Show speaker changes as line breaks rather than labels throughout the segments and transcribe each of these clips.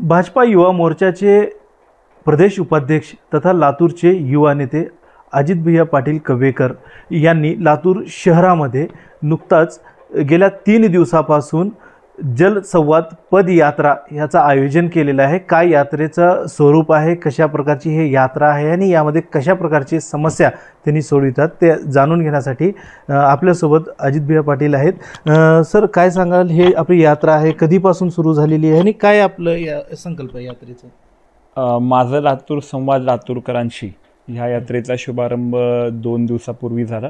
भाजपा युवा मोर्चाचे प्रदेश उपाध्यक्ष तथा लातूरचे युवा नेते अजित भैया पाटील कवेकर यांनी लातूर शहरामध्ये नुकताच गेल्या तीन दिवसापासून जलसंवाद पदयात्रा ह्याचं आयोजन केलेलं आहे. काय यात्रेचं स्वरूप आहे? कशा प्रकारची हे यात्रा आहे? आणि यामध्ये कशा प्रकारची समस्या त्यांनी सोडवितात? ते जाणून घेण्यासाठी आपल्यासोबत अजितभैया पाटील आहेत. सर काय सांगाल? हे आपली यात्रा आहे. कधीपासून सुरू झालेली आहे? आणि काय आपलं या संकल्प यात्रेचं?
माझं लातूर संवाद लातूरकरांशी. ह्या यात्रेचा शुभारंभ दोन दिवसापूर्वी झाला.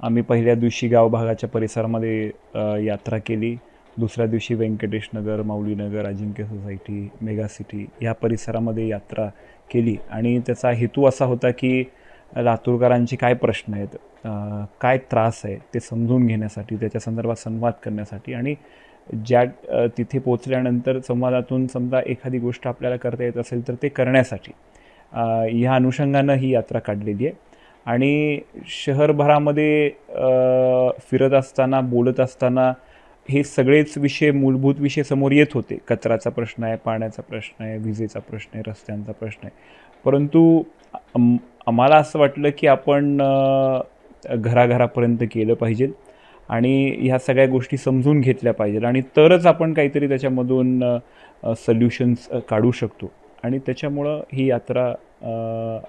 आम्ही पहिल्या दिवशी गावभागाच्या परिसरामध्ये यात्रा केली. दुसऱ्या दिवशी Vyankatesh Nagar Maulinagar Ajinkya society mega city ह्या परिसरामध्ये यात्रा केली. आणि त्याचा हेतू असा होता की लातूरकरांचे काय प्रश्न आहेत काय त्रास आहे ते समजून घेण्यासाठी त्याच्या संदर्भात संवाद करण्यासाठी. आणि ज्या तिथे पोचल्यानंतर संवादातून समजा एखादी गोष्ट आपल्याला करता येत असेल तर ते करण्यासाठी ह्या अनुषंगानं ही यात्रा काढलेली आहे. आणि शहरभरामध्ये फिरत असताना बोलत असताना हे सगळेच विषय मूलभूत विषय समोर येत होते. कचऱ्याचा प्रश्न आहे पाण्याचा प्रश्न आहे विजेचा प्रश्न आहे रस्त्यांचा प्रश्न आहे. परंतु आम्हाला असं वाटलं की आपण घराघरापर्यंत केलं पाहिजे आणि ह्या सगळ्या गोष्टी समजून घेतल्या पाहिजेत आणि तरच आपण काहीतरी त्याच्यामधून सल्युशन्स काढू शकतो. आणि त्याच्यामुळं ही यात्रा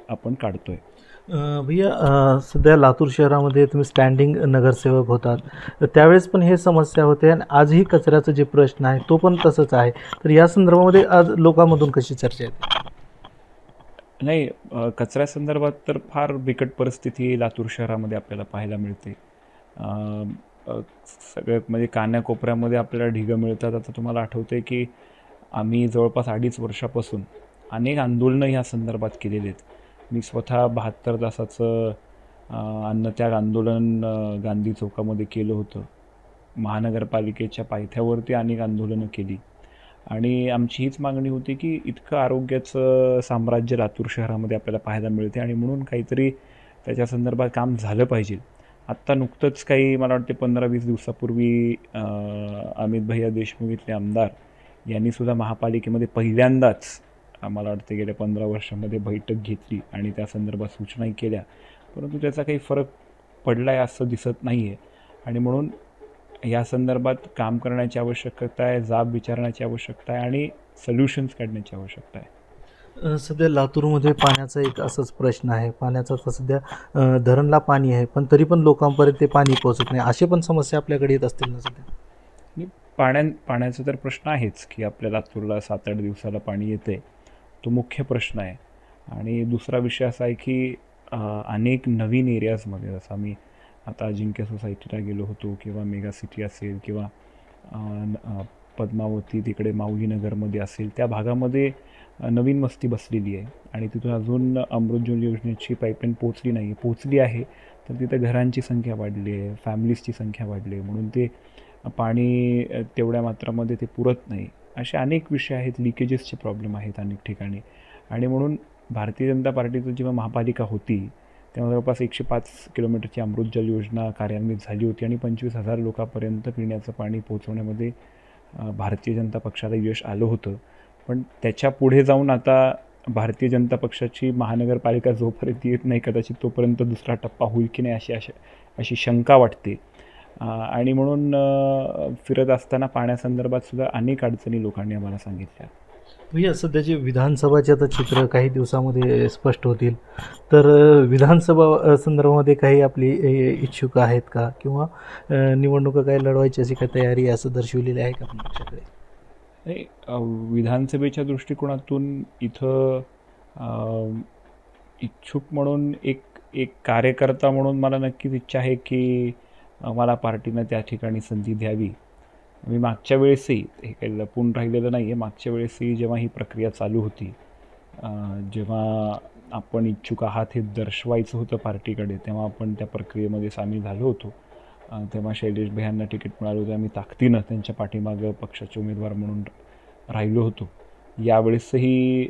आपण काढतो
आहे भैया सध्या लातूर शहरामध्ये तुम्ही स्टँडिंग नगरसेवक होतात. तर त्यावेळेस पण हे समस्या होते आणि आजही कचऱ्याचा जे प्रश्न आहे तो पण तसंच आहे. तर या संदर्भामध्ये आज लोकांमधून कशी चर्चा येते
नाही कचऱ्या संदर्भात तर फार बिकट परिस्थिती लातूर शहरामध्ये आपल्याला पाहायला मिळते. सगळ्यात म्हणजे कान्याकोपऱ्यामध्ये आपल्याला ढिगं मिळतात. आता तुम्हाला आठवते की आम्ही जवळपास अडीच वर्षापासून अनेक आंदोलनं ह्या संदर्भात केलेली आहेत. मी स्वतः बहात्तर तासाचं अन्नत्याग आंदोलन गांधी चौकामध्ये केलं होतं. महानगरपालिकेच्या पायथ्यावरती अनेक आंदोलनं केली. आणि आमची हीच मागणी होती की इतकं आरोग्याचं साम्राज्य लातूर शहरामध्ये आपल्याला पाहायला मिळते आणि म्हणून काहीतरी त्याच्या संदर्भात काम झालं पाहिजे. आत्ता नुकतंच काही मला वाटते पंधरा वीस दिवसापूर्वी अमित भैया देशमुख इथले आमदार यांनीसुद्धा महापालिकेमध्ये पहिल्यांदाच अं, मला वाटते गेल्या पंधरा वर्षामध्ये बैठक घेतली आणि त्या संदर्भात सूचनाही केल्या. परंतु त्याचा काही फरक पडला आहे असं दिसत नाही आहे आणि म्हणून या संदर्भात काम करण्याची आवश्यकता आहे जाब विचारण्याची आवश्यकता आहे आणि सोल्युशन्स काढण्याची आवश्यकता आहे.
सध्या लातूरमध्ये पाण्याचा एक असाच प्रश्न आहे. पाण्याचा तर सध्या धरणला पाणी आहे पण तरी पण लोकांपर्यंत ते पाणी पोहोचत नाही. असे पण समस्या आपल्याकडे येत असतील ना सध्या?
पाण्या पाण्याचा तर प्रश्न आहेच की आपल्या लातूरला सात आठ दिवसाला पाणी येते तो मुख्य प्रश्न आहे. आणि दुसरा विषय असा आहे की अनेक नवीन एरियाजमध्ये जसं आम्ही आता अजिंक्य सोसायटीला गेलो होतो किंवा मेगा सिटी असेल किंवा पद्मावती तिकडे माऊलीनगरमध्ये असेल त्या भागामध्ये नवीन वस्ती बसलेली आहे. आणि तिथून अजून अमृत योजनेची पाईपलाईन पोचली नाही पोचली आहे तर तिथं घरांची संख्या वाढली आहे फॅमिलीजची संख्या वाढली आहे. म्हणून ते पाणी तेवढ्या मात्रामध्ये ते पुरत नाही. असे अनेक विषय आहेत लिकेजेसचे प्रॉब्लेम आहेत अनेक ठिकाणी. आणि म्हणून भारतीय जनता पार्टीचं जेव्हा महापालिका होती तेव्हा जवळपास एकशे पाच किलोमीटरची अमृत जल योजना कार्यान्वित झाली होती आणि पंचवीस हजार लोकांपर्यंत पिण्याचं पाणी पोहोचवण्यामध्ये भारतीय जनता पक्षाला यश आलं होतं. पण त्याच्या पुढे जाऊन आता भारतीय जनता पक्षाची महानगरपालिका जोपर्यंत येत नाही कदाचित तोपर्यंत दुसरा टप्पा होईल की नाही अशी अशी अशी शंका वाटते. आणि म्हणून फिरत असताना पाण्यासंदर्भात सुद्धा अनेक अडचणी लोकांनी आम्हाला सांगितल्या.
भैया सध्याचे विधानसभाचे आता चित्र काही दिवसामध्ये स्पष्ट होतील तर विधानसभा संदर्भामध्ये काही आपली इच्छुक आहेत का? किंवा निवडणुका काही लढवायची अशी काही तयारी असं दर्शवलेली आहे का पक्षाकडे
नाही विधानसभेच्या दृष्टिकोनातून इथं इच्छुक म्हणून एक एक कार्यकर्ता म्हणून मला नक्कीच इच्छा आहे की मला पार्टीनं त्या ठिकाणी संधी द्यावी. मी मागच्या वेळेसही हे काही लपून राहिलेलं नाही आहे मागच्या वेळेसही जेव्हा ही प्रक्रिया चालू होती जेव्हा आपण इच्छुक आहात हे दर्शवायचं होतं पार्टीकडे तेव्हा आपण त्या प्रक्रियेमध्ये सामील झालो होतो. तेव्हा शैलेश भैयांना तिकीट मिळालं होतं. आम्ही ताकदीनं त्यांच्या पाठीमागं पक्षाचे उमेदवार म्हणून राहिलो होतो. यावेळेसही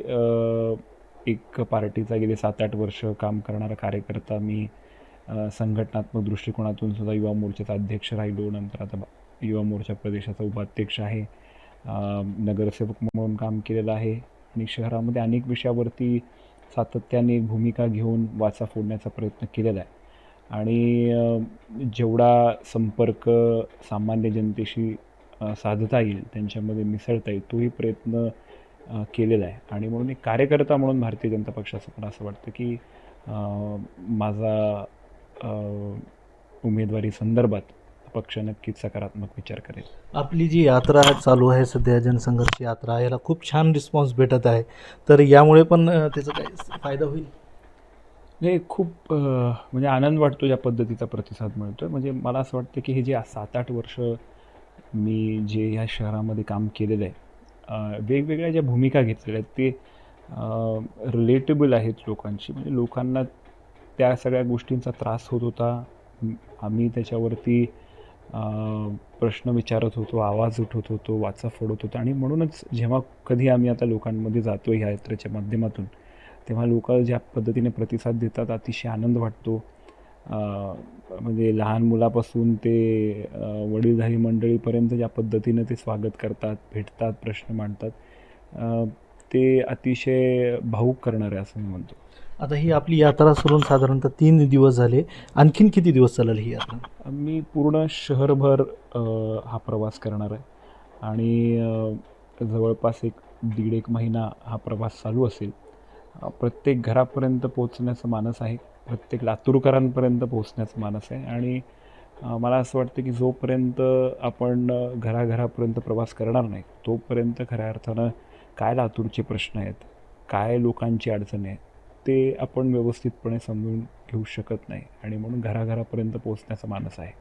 एक पार्टीचा गेले सात आठ वर्ष काम करणारा कार्यकर्ता मी संघटनात्मक दृष्टिकोनातून सुद्धा युवा मोर्चाचा अध्यक्ष राहिलो. नंतर आता युवा मोर्चा प्रदेशाचा उपाध्यक्ष आहे. नगरसेवक म्हणून काम केलेलं आहे. आणि शहरामध्ये अनेक विषयावरती सातत्याने भूमिका घेऊन वाचा फोडण्याचा प्रयत्न केलेला आहे. आणि जेवढा संपर्क सामान्य जनतेशी साधता येईल त्यांच्यामध्ये मिसळता येईल तोही प्रयत्न केलेला आहे. आणि म्हणून एक कार्यकर्ता म्हणून भारतीय जनता पक्षाचं पण असं वाटतं की माझा उमेदवारी संदर्भात पक्ष नक्कीच सकारात्मक विचार करेल.
आपली जी यात्रा चालू आहे सध्या जनसंघर्ष यात्रा याला खूप छान रिस्पॉन्स भेटत आहे. तर यामुळे पण त्याचा काही फायदा होईल?
नाही खूप म्हणजे आनंद वाटतो या पद्धतीचा प्रतिसाद मिळतो आहे म्हणजे मला असं वाटतं की हे जे सात आठ वर्ष मी जे ह्या शहरामध्ये काम केलेलं आहे वेगवेगळ्या ज्या भूमिका घेतलेल्या आहेत ते रिलेटेबल आहेत लोकांशी. म्हणजे लोकांना त्या सगळ्या गोष्टींचा त्रास होत होता. आम्ही त्याच्यावरती प्रश्न विचारत होतो आवाज उठवत होतो वाचा फोडत होतो. आणि म्हणूनच जेव्हा कधी आम्ही आता लोकांमध्ये जातो ह्या यात्रेच्या माध्यमातून तेव्हा लोक ज्या पद्धतीने प्रतिसाद देतात अतिशय आनंद वाटतो. म्हणजे लहान मुलापासून ते वडीलधारी मंडळीपर्यंत ज्या पद्धतीने ते स्वागत करतात भेटतात प्रश्न मांडतात ते अतिशय भाऊक करणारे असं मी म्हणतो.
आता ही आपली यात्रा सुरून साधारणतः तीन दिवस झाले. आणखीन किती दिवस चालेल ही यात्रा?
मी पूर्ण शहरभर हा प्रवास करणार आहे. आणि जवळपास एक दीड एक महिना हा प्रवास चालू असेल. प्रत्येक घरापर्यंत पोहोचण्याचं मानस आहे. प्रत्येक लातूरकरांपर्यंत पोहोचण्याचं मानस आहे. आणि मला असं वाटतं की जोपर्यंत आपण घराघरापर्यंत प्रवास करणार नाही तोपर्यंत खऱ्या अर्थानं काय लातूरचे प्रश्न आहेत काय लोकांची अडचणी आहेत ते आपण व्यवस्थितपणे समजून घेऊ शकत नाही. आणि म्हणून घराघरापर्यंत पोहोचण्याचा मानस आहे.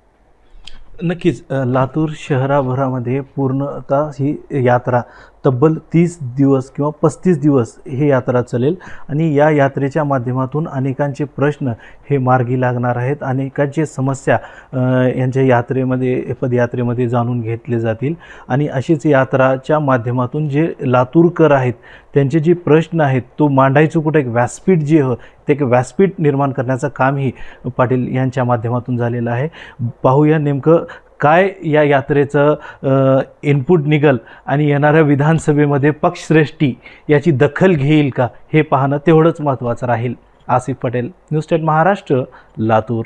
नक्कीच लातूर शहराभरामध्ये पूर्णतः ही यात्रा तब्बल तीस दिवस किंवा पस्तीस दिवस हे यात्रा चालेल. आणि या यात्रेच्या माध्यमातून अनेकांचे प्रश्न हे मार्गी लागणार आहेत. अनेकांचे समस्या यांच्या यात्रेमध्ये पदयात्रेमध्ये जाणून घेतले जातील. आणि अशीच यात्राच्या माध्यमातून जे लातूरकर आहेत त्यांचे जे प्रश्न आहेत तो मांडायचं कुठं? एक व्यासपीठ जे हो ते एक व्यासपीठ निर्माण करण्याचं कामही पाटील यांच्या माध्यमातून झालेलं आहे. पाहूया नेमकं काय या यात्रेचं इनपुट निघल आणि येणाऱ्या विधानसभेमध्ये पक्षश्रेष्ठी याची दखल घेईल का हे पाहणं तेवढंच महत्त्वाचं राहील. Asif Patel news state Maharashtra Latur.